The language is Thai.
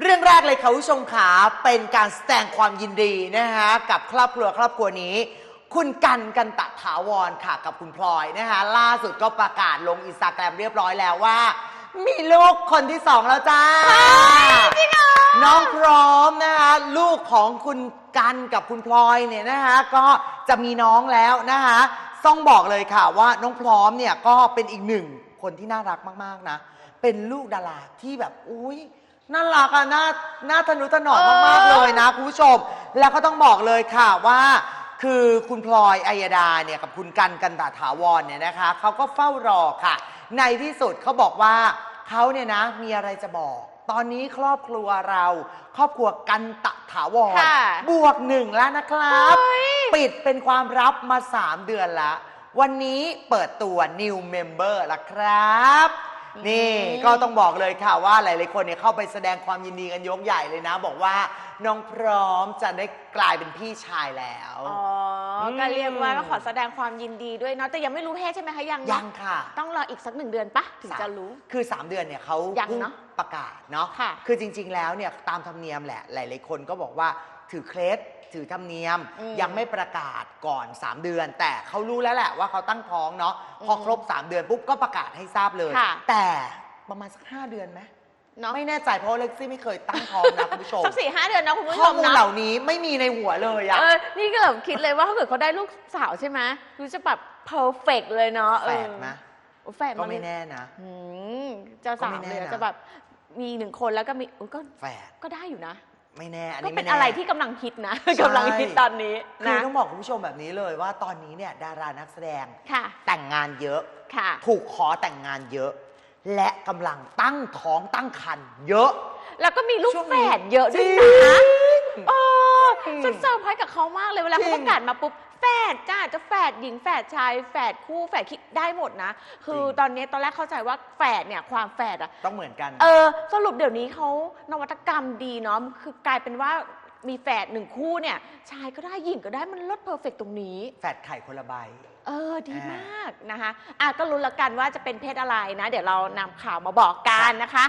เรื่องแรกเลยค่ะคุณผู้ชมขาเป็นการแสดงความยินดีนะคะกับครอบครัวครอบครัวนี้ คุณกันกันตะถาวรค่ะกับคุณพลอยนะคะล่าสุดก็ประกาศลงอินสตาแกรมเรียบร้อยแล้วว่า มีลูกคนที่สองแล้วจ้าจริงเหรอน้องพร้อมนะคะลูกของคุณกันกับคุณพลอยเนี่ยนะคะก็จะมีน้องแล้วนะคะต้องบอกเลยค่ะว่าน้องพร้อมเนี่ยก็เป็นอีกหนึ่งคนที่น่ารักมากๆนะ เป็นลูกดาราที่แบบอุ้ย น่ารักอะน่าน่าทนุถนอมมาก ๆ เลยนะ คุณผู้ชม แล้วก็ต้องบอกเลยค่ะว่า คือคุณพลอยอัยดาเนี่ยกับคุณกันกันตาถาวรเนี่ยนะคะเขาก็เฝ้ารอค่ะ ในที่สุดเขาบอกว่าเขาเนี่ยนะมีอะไรจะบอก ตอนนี้ครอบครัวเรา ครอบครัวกันตะถาวรค่ะบวกหนึ่งแล้วนะครับ เฮ้ย ปิดเป็นความลับมา 3 เดือนละ วันนี้เปิดตัว new member ละครับ นี่ก็ต้องบอกเลยค่ะว่าหลายๆคนเนี่ยเข้าไปแสดงความยินดีกันยกใหญ่เลยนะ บอกว่าน้องพร้อมจะได้กลายเป็นพี่ชายแล้ว อ๋ออม ก็เรียกว่าก็ขอแสดงความยินดีด้วยเนาะแต่ยังไม่รู้เพศใช่ไหมคะยังเนอะยังค่ะ ต้องรออีกสักหนึ่งเดือนปะถึงจะรู้ คือ 3 เดือนเนี่ยเขายังเพิ่งเนอะประกาศเนาะค่ะ คือจริง ๆ แล้วเนี่ยตามธรรมเนียมแหละ หลาย ๆ คนก็บอกว่า ถือเคล็ดถือธรรมเนียม อืมยังไม่ประกาศก่อน 3 เดือน แต่เขารู้แล้วแหละว่าเขาตั้งท้องเนาะพอครบ 3 เดือนปุ๊บก็ประกาศให้ทราบเลย ค่ะ แต่ประมาณสัก5เดือนไหมเนาะไม่แน่ใจเพราะว่าเล็กซี่ไม่เคยตั้งท้องนะคุณผู้ชมสักสี่ห้าเดือนนะคุณผู้ชข้อมมูลนะเหล่านี้ไม่มีในหัวเลยอะ เออนี่ก็แบบคิดเลยว่าถ้าเกิดเขาได้ลูกสาวใช่ไหมรู้จะแบบ perfect เลยเนาะเอแฝอดนะโอ้แฝดก็นไม่แน่นะ อืมเจ้าสาวก็ไม่แน่เลยนะ จะแบบมีหนึ่งคนแล้วก็มีอุ๊ยก็แฝดก็ได้อยู่นะ ไม่แน่ อันก็นี้เป็ไม่นแน่อะไรที่กำลังฮิตนะใช่กำลังฮิตตอนนี้คือนะต้องบอกคุณผู้ชมแบบนี้เลยว่าตอนนี้เนี่ยดารานักแสดงค่ะ แต่งงานเยอะ ค่ะ ถูกขอแต่งงานเยอะ และกำลังตั้งท้องตั้งครรภ์เยอะ แล้วก็มีลูกช่วงแฝนี้ดเยอะด้วยจรินะงโอ้จริงฉันเซอร์ไพรส์กับเขามากเลยเวลาจริเขาง ประกาศมาปุ๊บแฝดจ้าจะแฝดหญิงแฝดชายแฝดคู่แฝดคิดได้หมดนะ คือจริง ตอนนี้ตอนแรกเข้าใจว่าแฝดเนี่ยความแฝดอะ ต้องเหมือนกัน เออสรุปเดี๋ยวนี้เขานวัตกรรมดีเนาะคือกลายเป็นว่ามีแฝดหนึ่งคู่เนี่ย ชายก็ได้หญิงก็ได้มันลดเพอร์เฟกตรงนี้ แฝดไข่คนละใบ เออ ดีอ่ามมากนะคะอะก็รู้ละกันว่าจะเป็นเพศอะไรนะ เดี๋ยวเรานำข่าวมาบอกกันนะคะ